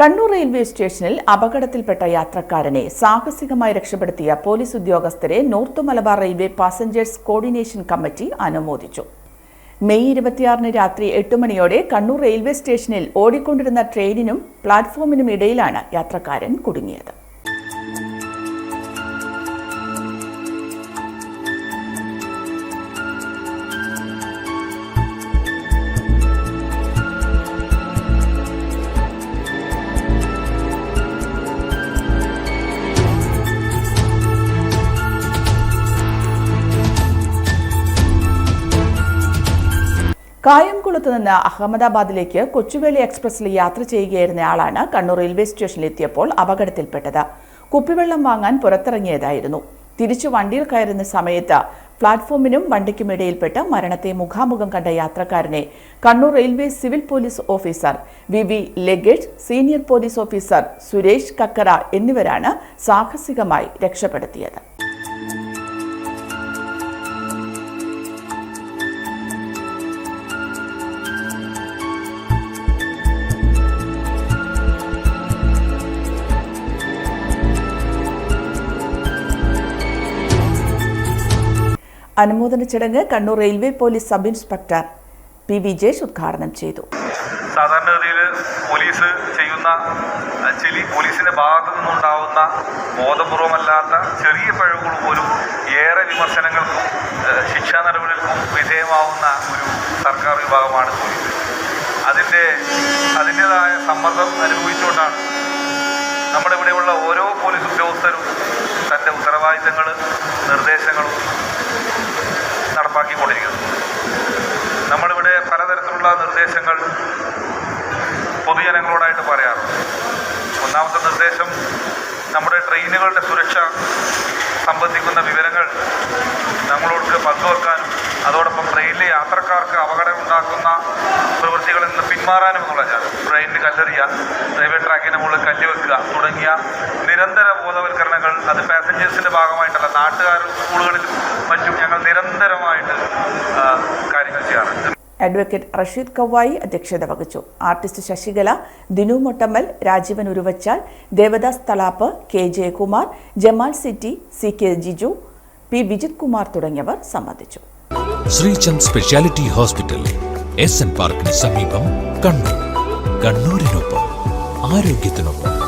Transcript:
Kannur railway സ്റ്റേഷനിൽ അപകടത്തിൽപ്പെട്ട യാത്രക്കാരനെ സാഹസികമായി രക്ഷപ്പെടുത്തിയ പോലീസ് ഉദ്യോഗസ്ഥരെ north Malabar railway passengers coordination committee അനുമോദിച്ചു. മെയ് ഇരുപത്തിയാറിന് രാത്രി എട്ട് മണിയോടെ കണ്ണൂർ റെയിൽവേ സ്റ്റേഷനിൽ ഓടിക്കൊണ്ടിരുന്ന ട്രെയിനിനും പ്ലാറ്റ്ഫോമിനും ഇടയിലാണ് യാത്രക്കാരൻ കുടുങ്ങിയത്. കായംകുളത്ത് നിന്ന് അഹമ്മദാബാദിലേക്ക് കൊച്ചുവേളി എക്സ്പ്രസിൽ യാത്ര ചെയ്യുകയായിരുന്നയാളാണ് കണ്ണൂർ റെയിൽവേ സ്റ്റേഷനിൽ എത്തിയപ്പോൾ അപകടത്തിൽപ്പെട്ടത്. കുപ്പിവെള്ളം വാങ്ങാൻ പുറത്തിറങ്ങിയതായിരുന്നു. തിരിച്ചു വണ്ടിയിൽ കയറുന്ന സമയത്ത് പ്ലാറ്റ്ഫോമിനും വണ്ടിക്കും ഇടയിൽപ്പെട്ട് മരണത്തെ മുഖാമുഖം കണ്ട യാത്രക്കാരനെ Kannur railway civil police officer V V luggage senior police officer Suresh Kakkara എന്നിവരാണ് സാഹസികമായി രക്ഷപ്പെടുത്തിയത്. അനുമോദന ചടങ്ങ് Kannur railway police sub inspector P Vijesh ഉദ്ഘാടനം ചെയ്തു. സാധാരണഗതിയിൽ പോലീസ് ചെയ്യുന്ന ചെലി പോലീസിന്റെ ഭാഗത്തു നിന്നുണ്ടാവുന്ന ബോധപൂർവമല്ലാത്ത ചെറിയ പിഴവുകൾ പോലും ഏറെ വിമർശനങ്ങൾക്കും ശിക്ഷാ നടപടികൾക്കും വിധേയമാവുന്ന ഒരു സർക്കാർ വിഭാഗമാണ് പോലീസ്. അതിന്റെ അതിന്റെതായ സമ്മർദ്ദം അനുഭവിച്ചുകൊണ്ടാണ് നമ്മുടെ ഇവിടെയുള്ള ഓരോ പോലീസ് ഉദ്യോഗസ്ഥരും തന്റെ ഉത്തരവാദിത്തങ്ങൾ നിർദ്ദേശങ്ങളും നടപ്പാക്കിക്കൊണ്ടിരിക്കുന്നത് നമ്മളിവിടെ പലതരത്തിലുള്ള നിർദ്ദേശങ്ങൾ പൊതുജനങ്ങളോടായിട്ട് പറയാറുണ്ട്. ഒന്നാമത്തെ നിർദ്ദേശം നമ്മുടെ ട്രെയിനുകളുടെ സുരക്ഷ സംബന്ധിക്കുന്ന വിവരങ്ങൾ നമ്മളോട് പങ്കുവെക്കാനും അതോടൊപ്പം ട്രെയിനിലെ യാത്രക്കാർക്ക് അപകടം പ്രവൃത്തികളിൽ നിന്ന് പിന്മാറാനും എന്നുള്ളതാണ് ട്രെയിനിന് കല്ലെറിയുക റെയിൽവേ ട്രാക്കിന് മുകളിൽ കല്ല് വെക്കുക തുടങ്ങിയ നിരന്തര ബോധവൽക്കരണങ്ങൾ അത് പാസഞ്ചേഴ്സിന്റെ ഭാഗമായിട്ടല്ല നാട്ടുകാരും സ്കൂളുകളിലും മറ്റും ഞങ്ങൾ നിരന്തരമായിട്ട് കാര്യങ്ങൾ ചെയ്യാറുണ്ട്. അഡ്വക്കേറ്റ് റഷീദ് കവായി അധ്യക്ഷത വഹിച്ചു. Artist Sasikala Dinu Mottammal Rajeevan Uruvachal Devadas Thalap K Jayakumar Jamal city C K Jiju P Vijith Kumar തുടങ്ങിയവർ സംബന്ധിച്ചു. Sreechand speciality hospital S N പാർക്കിന് സമീപം കണ്ണൂർ. കണ്ണൂരിനൊപ്പം ആരോഗ്യത്തിനൊപ്പം.